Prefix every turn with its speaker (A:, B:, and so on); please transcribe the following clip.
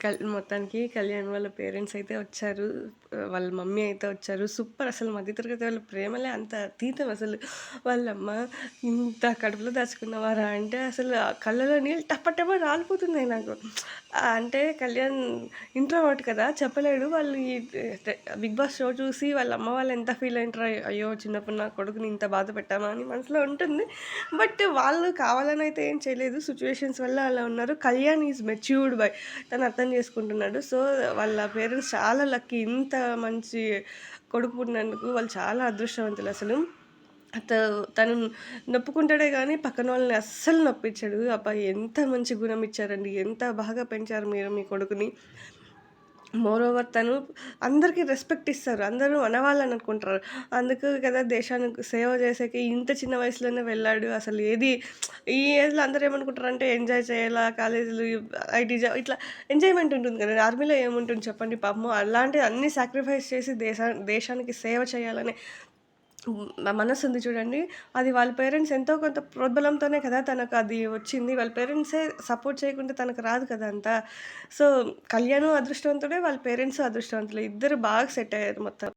A: కల్ మొత్తానికి కళ్యాణ్ వాళ్ళ పేరెంట్స్ అయితే వచ్చారు. వాళ్ళ మమ్మీ అయితే వచ్చారు. సూపర్ అసలు మధ్య తరగతి వాళ్ళ ప్రేమలే అంత అతీతం అసలు. వాళ్ళమ్మ ఇంత కడుపులో దాచుకున్నవారా అంటే అసలు కళ్ళలో నీళ్ళు టప్పటప్ప రాలిపోతున్నాయి నాకు. అంటే కళ్యాణ్ ఇంట్రోవర్ట్ కదా! చెప్పలేడు. వాళ్ళు ఈ బిగ్ బాస్ షో చూసి వాళ్ళ అమ్మ వాళ్ళు ఎంత ఫీల్ అయ్యుంటారో అయ్యో! చిన్నప్పుడు నా కొడుకుని ఇంత బాధ పెట్టామా అని మనసులో ఉంటుంది. బట్ వాళ్ళు కావాలని అయితే ఏం చేయలేదు. సిచ్యువేషన్స్ వల్ల అలా ఉన్నారు. కళ్యాణ్ ఈజ్ మెచ్యూర్డ్ బై తన అర్థం చేసుకుంటున్నాడు. సో, వాళ్ళ పేరెంట్స్ చాలా లక్కీ. ఇంత మంచి కొడుకు పుట్టినందుకు వాళ్ళు చాలా అదృష్టవంతులు అసలు. తను నొప్పుకుంటాడే కానీ పక్కన వాళ్ళని అస్సలు నొప్పించాడు అబ్బాయి ఎంత మంచి గుణం ఇచ్చారండి. ఎంత బాగా పెంచారు మీరు మీ కొడుకుని. మోరోవర్ తను అందరికీ రెస్పెక్ట్ ఇస్తారు. అందరూ అనవాళ్ళని అనుకుంటారు. అందుకు కదా దేశానికి సేవ చేసేకి ఇంత చిన్న వయసులోనే వెళ్ళాడు. అసలు ఏది ఈ ఏజ్‌లో అందరూ ఏమనుకుంటారంటే ఎంజాయ్ చేయాలా కాలేజీలు ఐటీ జాబ్ ఇట్లా ఎంజాయ్‌మెంట్ ఉంటుంది కదా! ఆర్మీలో ఏముంటుంది చెప్పండి పాపము అలాంటివి అన్నీ సాక్రిఫైస్ చేసి దేశా దేశానికి సేవ చేయాలనే మనసు మనసుంది చూడండి. అది వాళ్ళ పేరెంట్స్ ఎంతో కొంత ప్రోద్బలంతోనే కదా తనకు అది వచ్చింది. వాళ్ళ పేరెంట్సే సపోర్ట్ చేయకుంటే తనకు రాదు కదా అంతా. సో, కళ్యాణం అదృష్టవంతుడే. వాళ్ళ పేరెంట్స్ అదృష్టవంతులే. ఇద్దరు బాగా సెట్ అయ్యారు మొత్తం.